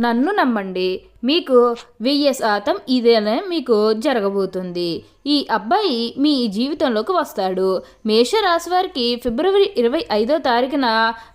నన్ను నమ్మండి. మీకు వెయ్యి శాతం ఇదేనే మీకు జరగబోతుంది. ఈ అబ్బాయి మీ జీవితంలోకి వస్తాడు. మేషరాశి వారికి ఫిబ్రవరి ఇరవై ఐదో తారీఖున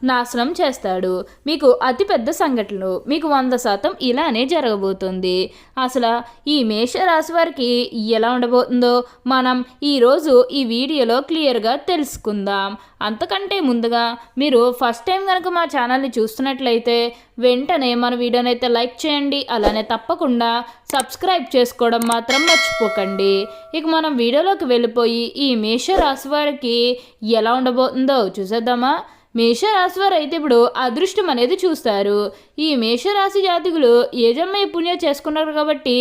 నాశనం చేస్తాడు. మీకు అతిపెద్ద సంఘటనలు మీకు వంద శాతం ఇలానే జరగబోతుంది. అసలు ఈ మేషరాశి వారికి ఎలా ఉండబోతుందో మనం ఈరోజు ఈ వీడియోలో క్లియర్గా తెలుసుకుందాం. అంతకంటే ముందుగా మీరు ఫస్ట్ టైం కనుక మా ఛానల్ని చూస్తున్నట్లయితే వెంటనే మన వీడియోనైతే అయితే లైక్ చేయండి అలానే తప్పకుండా సబ్స్క్రైబ్ చేసుకోవడం మాత్రం మర్చిపోకండి. ఇక మనం వీడియోలోకి వెళ్ళిపోయి ఈ మేషరాశి వారికి ఎలా ఉండబోతుందో చూసేద్దామా? మేషరాశి వారు అయితే ఇప్పుడు అదృష్టం అనేది చూస్తారు. ఈ మేషరాశి జాతికులు ఏ పుణ్యం చేసుకున్నారు కాబట్టి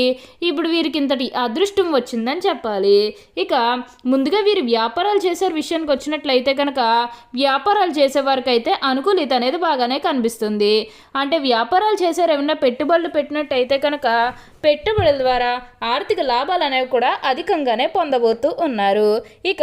ఇప్పుడు వీరికి ఇంతటి అదృష్టం వచ్చిందని చెప్పాలి. ఇక ముందుగా వీరు వ్యాపారాలు చేసే విషయానికి వచ్చినట్లయితే కనుక వ్యాపారాలు చేసేవారికి అయితే అనుకూలిత అనేది బాగానే కనిపిస్తుంది. అంటే వ్యాపారాలు చేసారు ఏమైనా పెట్టుబడులు పెట్టినట్టయితే కనుక పెట్టుబడుల ద్వారా ఆర్థిక లాభాలు అనేవి కూడా అధికంగానే పొందబోతూ ఉన్నారు. ఇక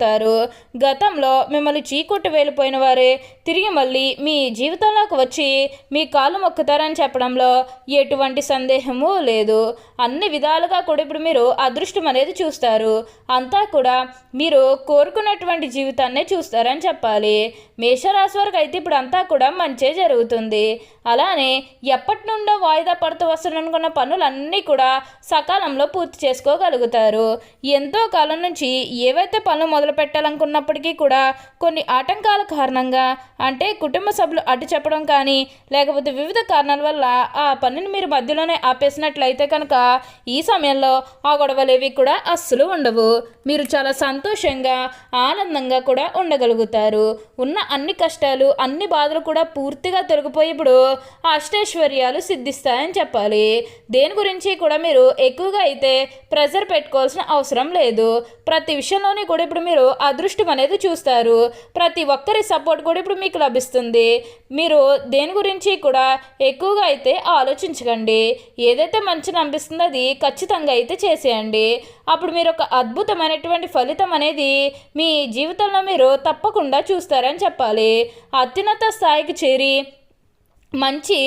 గతంలో మిమ్మల్ని చీకొట్టి వెళ్ళిపోయిన వారే. తిరిగి మళ్ళీ మీ జీవితంలోకి వచ్చి మీ కాలు మొక్కుతారని చెప్పడంలో ఎటువంటి సందేహము లేదు. అన్ని విధాలుగా కూడా ఇప్పుడు మీరు అదృష్టం అనేది చూస్తారు. అంతా కూడా మీరు కోరుకున్నటువంటి జీవితాన్నే చూస్తారని చెప్పాలి. మేషరాశి వరకు అయితే ఇప్పుడు అంతా కూడా మంచే జరుగుతుంది. అలానే ఎప్పటి నుండో వాయిదా పడుతూ వస్తున్ననుకున్న పనులన్నీ కూడా సకాలంలో పూర్తి చేసుకోగలుగుతారు. ఎంతో కాలం నుంచి ఏవైతే పనులు మొదలు పెట్టాలనుకున్నప్పటికీ కూడా కొన్ని ఆటంకాల కారణంగా అంటే కుటుంబ సభ్యులు అడ్డు చెప్పడం కానీ లేకపోతే వివిధ కారణాల వల్ల ఆ పనిని మీరు మధ్యలోనే ఆపేసినట్లయితే కనుక ఈ సమయంలో ఆ గొడవలు ఏవి కూడా అస్సలు ఉండవు. మీరు చాలా సంతోషంగా ఆనందంగా కూడా ఉండగలుగుతారు. ఉన్న అన్ని కష్టాలు అన్ని బాధలు కూడా పూర్తిగా తొలగిపోయి ఇప్పుడు అష్టైశ్వర్యాలు సిద్ధిస్తాయని చెప్పాలి. దేని గురించి కూడా మీరు ఎక్కువగా అయితే ప్రెజర్ పెట్టుకోవాల్సిన అవసరం లేదు. ప్రతి విషయంలోనే కూడా ఇప్పుడు మీరు అదృష్టం అనేది చూస్తారు. ప్రతి ఒక్కరి సపోర్ట్ కూడా ఇప్పుడు మీకు లభిస్తుంది. మీరు దేని గురించి కూడా ఎక్కువగా అయితే ఆలోచించకండి. ఏదైతే మంచిని అనిపిస్తుందో అది ఖచ్చితంగా అయితే చేసేయండి. అప్పుడు మీరు ఒక అద్భుతమైనటువంటి ఫలితం అనేది మీ జీవితంలో మీరు తప్పకుండా చూస్తారని చెప్పాలి. అత్యున్నత స్థాయికి చేరి మంచి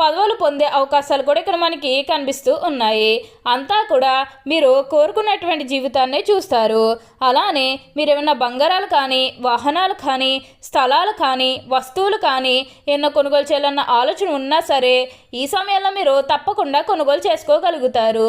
పదవులు పొందే అవకాశాలు కూడా ఇక్కడ మనకి కనిపిస్తూ ఉన్నాయి. అంతా కూడా మీరు కోరుకున్నటువంటి జీవితాన్ని చూస్తారు. అలానే మీరు ఏమైనా బంగారాలు కానీ వాహనాలు కానీ స్థలాలు కానీ వస్తువులు కానీ ఎన్నో కొనుగోలు చేయాలన్న ఆలోచన ఉన్నా సరే ఈ సమయంలో మీరు తప్పకుండా కొనుగోలు చేసుకోగలుగుతారు.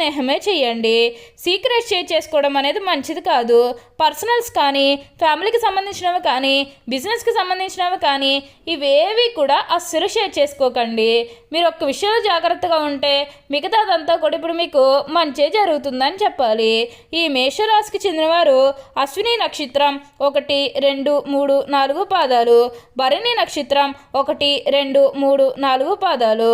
స్నేహమే చేయండి. సీక్రెట్ షేర్ చేసుకోవడం అనేది మంచిది కాదు. పర్సనల్స్ కానీ ఫ్యామిలీకి సంబంధించినవి కానీ బిజినెస్కి సంబంధించినవి కానీ ఇవేవి కూడా అస్సలు షేర్ చేసుకోకండి. మీరు ఒక్క విషయంలో జాగ్రత్తగా ఉంటే మిగతాదంతా కూడా ఇప్పుడు మీకు మంచి జరుగుతుందని చెప్పాలి. ఈ మేషరాశికి చెందినవారు అశ్విని నక్షత్రం ఒకటి రెండు మూడు నాలుగు పాదాలు. భరణి నక్షత్రం ఒకటి రెండు మూడు నాలుగు పాదాలు.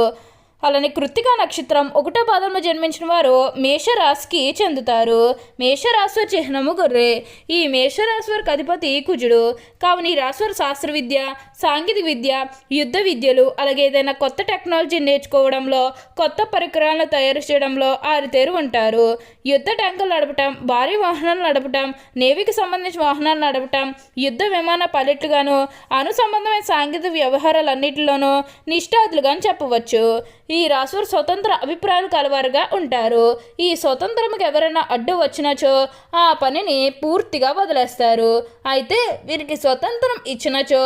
అలానే కృత్తికా నక్షత్రం ఒకటో పాదంలో జన్మించిన వారు మేషరాశికి చెందుతారు. మేషరాశి చిహ్నము గొర్రె. ఈ మేషరాశి వారికి అధిపతి కుజుడు. కావున ఈ రాశి వారు శాస్త్ర విద్య సాంకేతిక విద్య యుద్ధ విద్యలు అలాగే ఏదైనా కొత్త టెక్నాలజీ నేర్చుకోవడంలో కొత్త పరికరాలను తయారు చేయడంలో ఆరితేరు ఉంటారు. యుద్ధ ట్యాంకులు నడపటం భారీ వాహనాలు నడపటం నేవీకి సంబంధించిన వాహనాలు నడపటం యుద్ధ విమాన పైలట్లుగాను అను సంబంధమైన సాంకేతిక వ్యవహారాలన్నింటిలోనూ నిష్ఠాతులుగాను చెప్పవచ్చు. ఈ రాశివారు స్వతంత్ర అభిప్రాయాలు కలవారుగా ఉంటారు. ఈ స్వతంత్రంకి ఎవరైనా అడ్డు వచ్చినచో ఆ పనిని పూర్తిగా వదిలేస్తారు. అయితే వీరికి స్వతంత్రం ఇచ్చినచో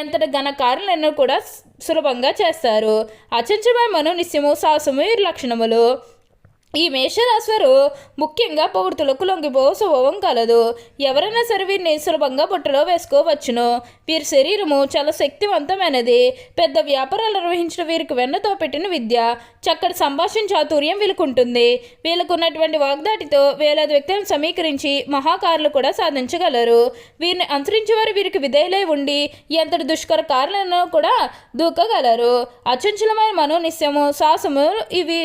ఎంతటి ఘన కార్యాలను కూడా సులభంగా చేస్తారు. అచంచమయ మనోనిశ్యము సాహసము వీరి లక్షణములు. ఈ మేషరాశివారు ముఖ్యంగా పౌరుతులకు లొంగిపో స్వభావం కలదు. ఎవరైనా సరే వీరిని సులభంగా బుట్టలో వేసుకోవచ్చును. వీరి శరీరము చాలా శక్తివంతమైనది. పెద్ద వ్యాపారాలు నిర్వహించిన వీరికి వెన్నతో పెట్టిన విద్య చక్కటి సంభాషణ చాతుర్యం వీళ్ళకు ఉంటుంది వీళ్ళకున్నటువంటి వాగ్దాటితో వేలాది వ్యక్తులను సమీకరించి మహాకారులు కూడా సాధించగలరు. వీరిని అనుసరించే వారు వీరికి విధేయులై ఉండి ఎంతటి దుష్కర కార్యాలను కూడా దూకగలరు. అచంచలమైన మనోనిశ్యము సాహసము ఇవి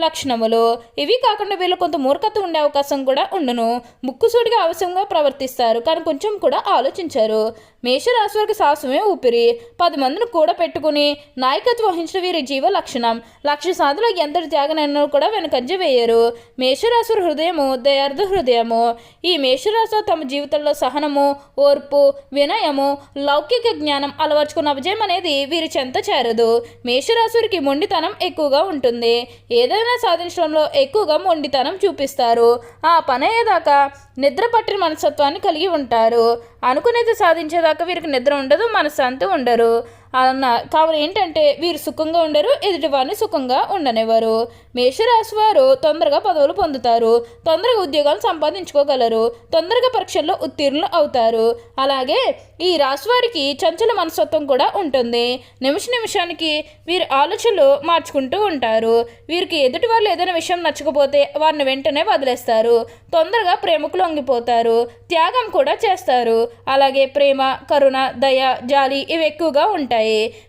లక్షణములు. ఇవి కాకుండా వీళ్ళు కొంత మూర్ఖత్వం ఉండే అవకాశం కూడా ఉండును. ముక్కుసూడిగా అవసరంగా ప్రవర్తిస్తారు కానీ కొంచెం కూడా ఆలోచించారు. మేషరాశి వారికి సాహసమే ఊపిరి. పది మందిని కూడా పెట్టుకుని నాయకత్వం వహించిన వీరి జీవ లక్షణం. లక్ష్య సాధనలో ఎంతటి త్యాగనైనా కూడా వెనకంజ వేయరు. మేషరాశి హృదయము దయార్థ హృదయము. ఈ మేషరాశి తమ జీవితంలో సహనము ఓర్పు వినయము లౌకిక జ్ఞానం అలవర్చుకున్న విజయం అనేది వీరి చెంత చేరదు. మేషరాశురికి మొండితనం ఎక్కువగా ఉంటుంది. ఏదైనా సాధించడంలో ఎక్కువగా మొండితనం చూపిస్తారు. ఆ పని అయ్యేదాకా నిద్ర పట్టిన మనస్తత్వాన్ని కలిగి ఉంటారు. అనుకునేది సాధించేదాకా వీరికి నిద్ర ఉండదు మనశ్శాంతి ఉండరు. అన్న. కావున ఏంటంటే వీరు సుఖంగా ఉండరు ఎదుటివారిని సుఖంగా ఉండనివ్వరు. మేషరాశి వారు తొందరగా పదవులు పొందుతారు తొందరగా ఉద్యోగాలు సంపాదించుకోగలరు తొందరగా పరీక్షల్లో ఉత్తీర్ణులు అవుతారు. అలాగే ఈ రాశి వారికి చంచల మనస్తత్వం కూడా ఉంటుంది. నిమిష నిమిషానికి వీరి ఆలోచనలు మార్చుకుంటూ ఉంటారు. వీరికి ఎదుటి వాళ్ళు ఏదైనా విషయం నచ్చకపోతే వారిని వెంటనే వదిలేస్తారు. తొందరగా ప్రేమకు లొంగిపోతారు త్యాగం కూడా చేస్తారు. అలాగే ప్రేమ కరుణ దయ జాలి ఇవి ఎక్కువగా ఉంటాయి.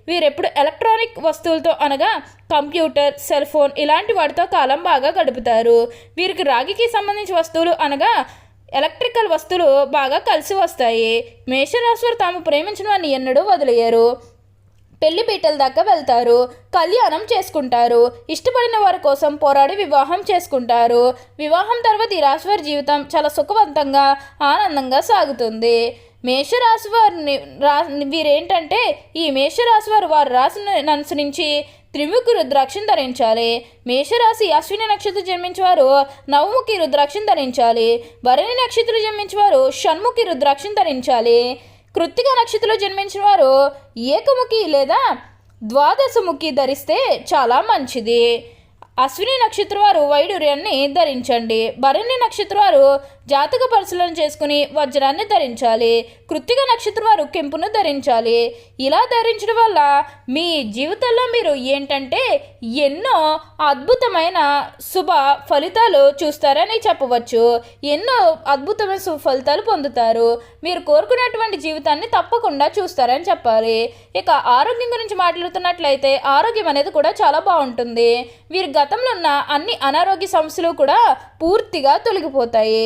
వీరెప్పుడు ఎలక్ట్రానిక్ వస్తువులతో అనగా కంప్యూటర్ సెల్ ఫోన్ ఇలాంటి వాటితో కాలం బాగా గడుపుతారు. వీరికి రాగికి సంబంధించిన వస్తువులు అనగా ఎలక్ట్రికల్ వస్తువులు బాగా కలిసి వస్తాయి. మేషరాశి వారు తాము ప్రేమించిన వారిని ఎన్నడూ వదిలేయరు. పెళ్ళి పీటల దాకా వెళ్తారు. కళ్యాణం చేసుకుంటారు. ఇష్టపడిన వారి కోసం పోరాడి వివాహం చేసుకుంటారు. వివాహం తర్వాత ఈ రాశివారి జీవితం చాలా సుఖవంతంగా ఆనందంగా సాగుతుంది. మేషరాశి వారిని రా వీరేంటంటే ఈ మేషరాశి వారు వారు రాసిన అనుసరించి త్రిముఖి రుద్రాక్షను ధరించాలి. మేషరాశి అశ్విని నక్షత్రం జన్మించేవారు నవముఖి రుద్రాక్షను ధరించాలి. భరణి నక్షత్రం జన్మించేవారు షణ్ముఖి రుద్రాక్షను ధరించాలి. కృత్తిక నక్షత్రంలో జన్మించిన వారు ఏకముఖి లేదా ద్వాదశముఖి ధరిస్తే చాలా మంచిది. అశ్విని నక్షత్రం వారు వైడూర్యాన్ని ధరించండి. భరణి నక్షత్రం వారు జాతక పరిశీలన చేసుకుని వజ్రాన్ని ధరించాలి కృత్తిక నక్షత్రం వారు కెంపును ధరించాలి. ఇలా ధరించడం వల్ల మీ జీవితంలో మీరు ఏంటంటే ఎన్నో అద్భుతమైన శుభ ఫలితాలు చూస్తారని చెప్పవచ్చు. ఎన్నో అద్భుతమైన శుభ ఫలితాలు పొందుతారు. మీరు కోరుకున్నటువంటి జీవితాన్ని తప్పకుండా చూస్తారని చెప్పాలి. ఇక ఆరోగ్యం గురించి మాట్లాడుతున్నట్లయితే ఆరోగ్యం అనేది కూడా చాలా బాగుంటుంది. వీరి గతంలో ఉన్న అన్ని అనారోగ్య సమస్యలు కూడా పూర్తిగా తొలగిపోతాయి.